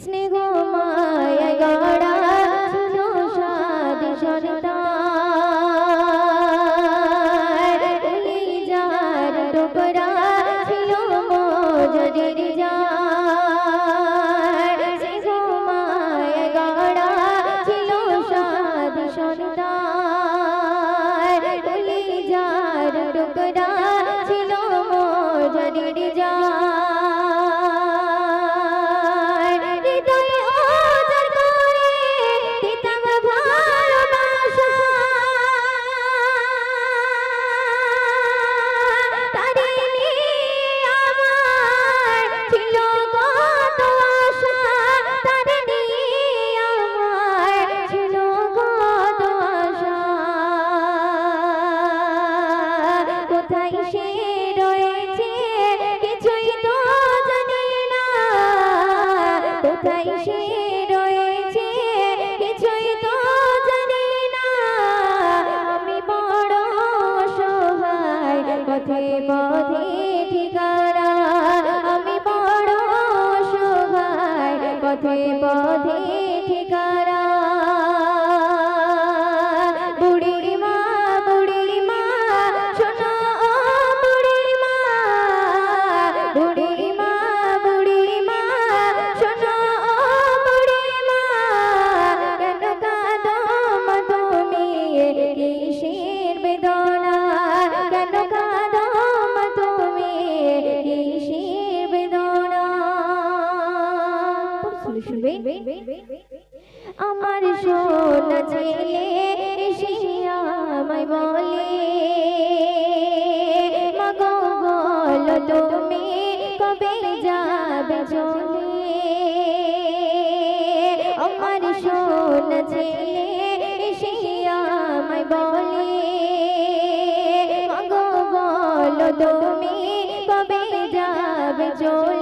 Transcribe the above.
স্নেহ মায় গড়া সাদ সন্তান। যার টুকরা ছিল মজরি পথে শুনবে আমার সোনা ছেলে আমায় বলে তুমি কবে যাবে চলে? আমার সোনা ছেলে আমায় বলে তুমি কবে যাবে চলে?